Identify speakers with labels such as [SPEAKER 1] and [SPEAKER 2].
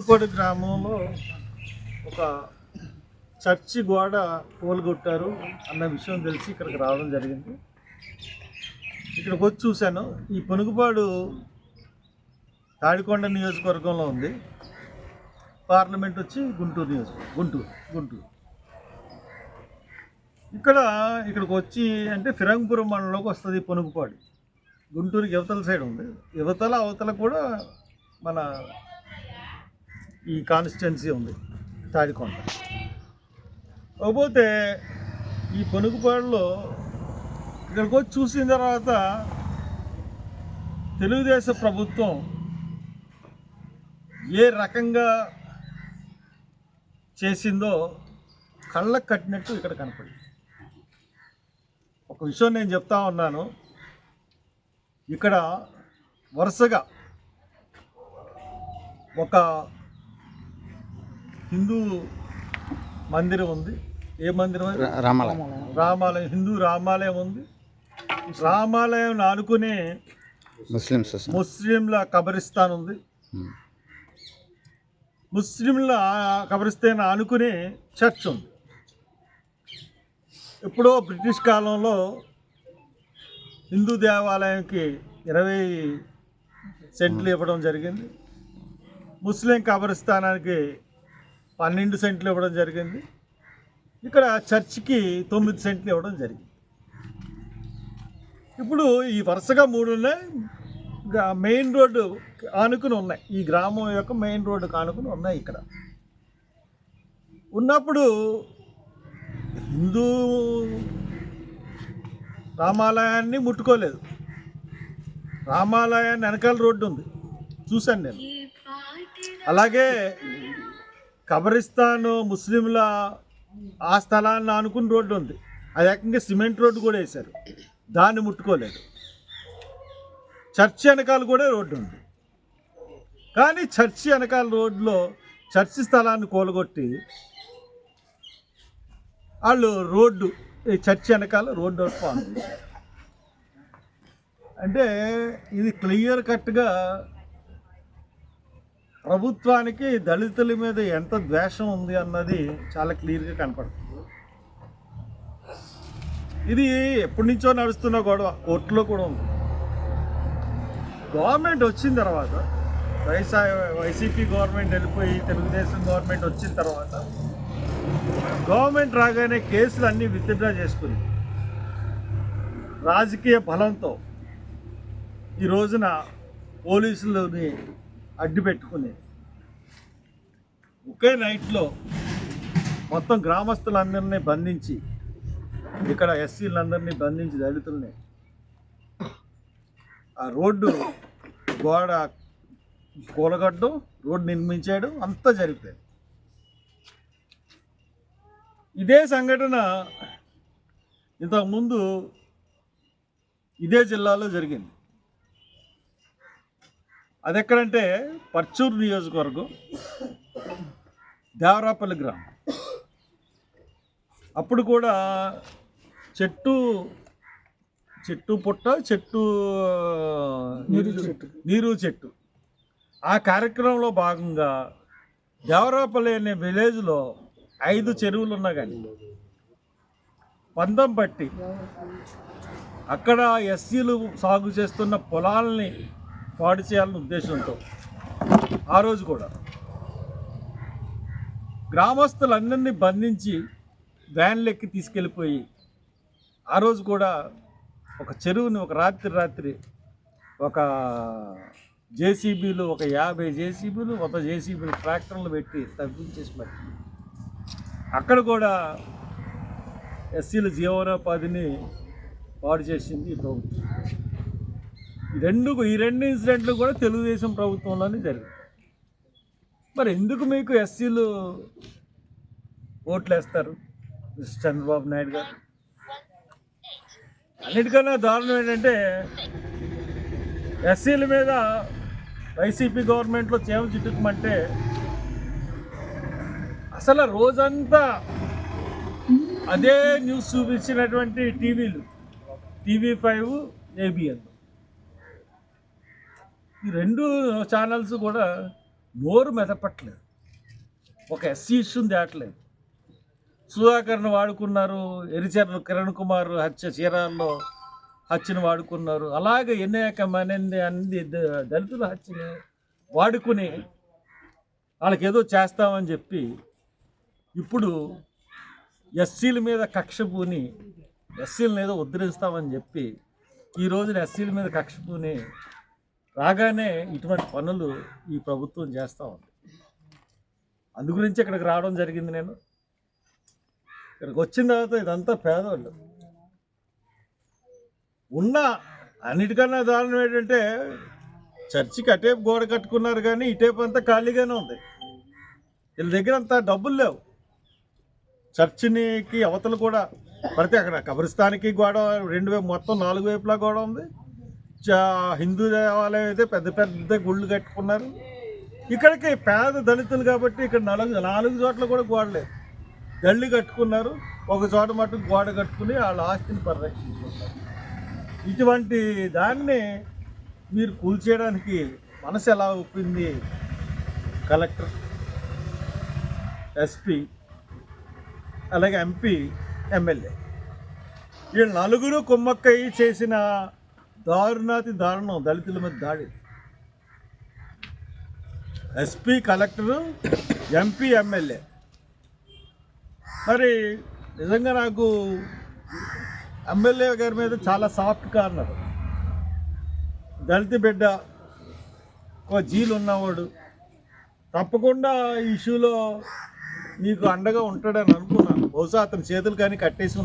[SPEAKER 1] ముక్కుపాడు గ్రామంలో ఒక చర్చి గోడ కూలగొట్టారు అన్న విషయం తెలిసి ఇక్కడికి రావడం జరిగింది. ఇక్కడికి వచ్చి చూశాను. ఈ పొనుగుపాడు తాడికొండ నియోజకవర్గంలో ఉంది. పార్లమెంట్ వచ్చి గుంటూరు నియోజకవర్గం గుంటూరు గుంటూరు. ఇక్కడ ఇక్కడికి వచ్చి అంటే ఫిరంగపురం మండలంలోకి వస్తుంది పొనుగుపాడు. గుంటూరుకి యువతల సైడ్ ఉంది. యువతల అవతల కూడా మన ఈ కాన్స్టిట్యున్సీ ఉంది తాడికొండ. కాకపోతే ఈ పనుకుపాడులో ఇక్కడికి వచ్చి చూసిన తర్వాత తెలుగుదేశం ప్రభుత్వం ఏ రకంగా చేసిందో కళ్ళకు కట్టినట్టు ఇక్కడ కనపడింది. ఒక విషయం నేను చెప్తా ఉన్నాను. ఇక్కడ వరుసగా ఒక హిందూ మందిరం ఉంది. ఏ మందిరం?
[SPEAKER 2] రామాలయం.
[SPEAKER 1] రామాలయం హిందూ రామాలయం ఉంది. రామాలయం ఆనుకునే
[SPEAKER 2] ముస్లిమ్స్
[SPEAKER 1] ముస్లింల కబరిస్తాన్ ఉంది. ముస్లింల కబరిస్తాన్ ఆనుకునే చర్చ్ ఉంది. ఎప్పుడో బ్రిటిష్ కాలంలో హిందూ దేవాలయంకి ఇరవై సెంట్లు ఇవ్వడం జరిగింది. ముస్లిం కబరిస్తానానికి పన్నెండు సెంట్లు ఇవ్వడం జరిగింది. ఇక్కడ చర్చికి తొమ్మిది సెంట్లు ఇవ్వడం జరిగింది. ఇప్పుడు ఈ వరుసగా మూడు ఉన్నాయి. మెయిన్ రోడ్డు ఆనుకుని ఉన్నాయి. ఈ గ్రామం యొక్క మెయిన్ రోడ్డు ఆనుకుని ఉన్నాయి ఇక్కడ. ఉన్నప్పుడు హిందూ రామాలయాన్ని ముట్టుకోలేదు. రామాలయాన్ని వెనకాల రోడ్డు ఉంది. చూశాను నేను. అలాగే కబరిస్తాను ముస్లింల ఆ స్థలాన్ని ఆనుకుని రోడ్డు ఉంది. అది ఏకంగా సిమెంట్ రోడ్డు కూడా వేశారు. దాన్ని ముట్టుకోలేదు. చర్చి వెనకాల కూడా రోడ్డు ఉంది. కానీ చర్చి వెనకాల రోడ్లో చర్చి స్థలాన్ని కూలగొట్టి వాళ్ళు రోడ్డు ఈ చర్చి వెనకాల రోడ్డు ఫామ్ అంటే ఇది క్లియర్ కట్గా ప్రభుత్వానికి దళితుల మీద ఎంత ద్వేషం ఉంది అన్నది చాలా క్లియర్గా కనపడుతుంది. ఇది ఎప్పటి నుంచో నడుస్తున్న గొడవ కోర్టులో కూడా ఉంది. గవర్నమెంట్ వచ్చిన తర్వాత వైసా వైసీపీ గవర్నమెంట్ వెళ్ళిపోయి తెలుగుదేశం గవర్నమెంట్ వచ్చిన తర్వాత గవర్నమెంట్ రాగానే కేసులు అన్నీ విత్డ్రా చేసుకుంది. రాజకీయ బలంతో ఈ రోజున పోలీసులని అడ్డు పెట్టుకుని ఒకే నైట్లో మొత్తం గ్రామస్తులందరినీ బంధించి ఇక్కడ ఎస్సీలందరినీ బంధించి దళితుల్ని ఆ రోడ్డు గోడ కూలగడ్డం రోడ్డు నిర్మించాడు అంతా జరిగిపోయింది. ఇదే సంఘటన ఇంతకుముందు ఇదే జిల్లాలో జరిగింది. అది ఎక్కడంటే పర్చూరు నియోజకవర్గం దేవరాపల్లి గ్రామం. అప్పుడు కూడా చెట్టు చెట్టు పుట్ట చెట్టు నీరు చెట్టు. నీరు చెట్టు. ఆ కార్యక్రమంలో భాగంగా దేవరాపల్లి అనే విలేజ్లో ఐదు చెరువులు ఉన్నా కానీ పందం పట్టి అక్కడ ఎస్సీలు సాగు చేస్తున్న పొలాలని పాడు చేయాలని ఉద్దేశంతో. ఆ రోజు కూడా గ్రామస్తులందరినీ బంధించి వ్యాన్లెక్కి తీసుకెళ్ళిపోయి ఆ రోజు కూడా ఒక చెరువుని ఒక రాత్రి రాత్రి ఒక జేసీబీలు ఒక యాభై జేసీబీలు ఒక జేసీబీలు ట్రాక్టర్లు పెట్టి తగ్గించేసి మరి అక్కడ కూడా ఎస్సీల జీవనోపాధిని పాడు చేసింది ఈ ప్రభుత్వం. రెండు ఈ రెండు ఇన్సిడెంట్లు కూడా తెలుగుదేశం ప్రభుత్వంలోనే జరిగాయి. మరి ఎందుకు మీకు ఎస్సీలు ఓట్లు వేస్తారు చంద్రబాబు నాయుడు గారు. అన్నిటికన్నా దారుణం ఏంటంటే ఎస్సీల మీద వైసీపీ గవర్నమెంట్లో చేమ చుట్టుకమంటే అసలు రోజంతా అదే న్యూస్ చూపించినటువంటి టీవీలు. TV five ABN. ఈ రెండు ఛానల్స్ కూడా నోరు మెదపట్లేదు. ఒక ఎస్సీ ఇష్యూని దాటలేదు సుధాకర్ను వాడుకున్నారు ఎరిచర్ల కిరణ్ కుమార్ హత్య చీరాల్లో హత్యను వాడుకున్నారు. అలాగే అనేక మనంది అన్ని దళితుల హత్యని వాడుకుని వాళ్ళకి ఏదో చేస్తామని చెప్పి ఇప్పుడు ఎస్సీల మీద కక్ష పూని ఎస్సీలను ఏదో ఉద్ధరిస్తామని చెప్పి ఈ రోజున ఎస్సీల మీద కక్ష పూని రాగానే ఇటువంటి పనులు ఈ ప్రభుత్వం చేస్తూ ఉంది. అందు గురించి ఇక్కడికి రావడం జరిగింది నేను. ఇక్కడికి వచ్చిన తర్వాత ఇదంతా పేదవాళ్ళు ఉన్న అన్నిటికన్నా దారుణం ఏంటంటే చర్చికి అటేపు గోడ కట్టుకున్నారు కానీ ఇటేపు అంతా ఖాళీగానే ఉంది. వీళ్ళ దగ్గర అంత డబ్బులు లేవు. చర్చినికి అవతలు కూడా పడితే అక్కడ కబ్రిస్తానికి గోడ రెండు వైపు మొత్తం నాలుగు వైపులా గోడ ఉంది. హిందూ దేవాలయం అయితే పెద్ద పెద్ద గుళ్ళు కట్టుకున్నారు. ఇక్కడికి పేద దళితులు కాబట్టి ఇక్కడ నాలుగు నాలుగు చోట్ల కూడా గోడలేదు గళ్ళు కట్టుకున్నారు. ఒక చోట మటుకు గోడ కట్టుకుని వాళ్ళ ఆస్తిని పరిరక్షించుకున్నారు ఇటువంటి దాన్ని మీరు కూల్చేయడానికి మనసు ఎలా ఒప్పింది కలెక్టర్ ఎస్పీ అలాగే ఎంపీ ఎమ్మెల్యే. వీళ్ళు నలుగురు కుమ్మక్కయ్యి చేసిన దారుణాతి దారుణం దళితుల మీద దాడి. SP collector MP MLA. మరి నిజంగా నాకు ఎమ్మెల్యే గారి మీద చాలా సాఫ్ట్ కార్నర్. దళిత బిడ్డ ఒక జీలు ఉన్నవాడు. తప్పకుండా ఈ ఇష్యూలో మీకు అండగా ఉంటాడని అనుకున్నాను. బహుశా అతని చేతులు కానీ కట్టేసి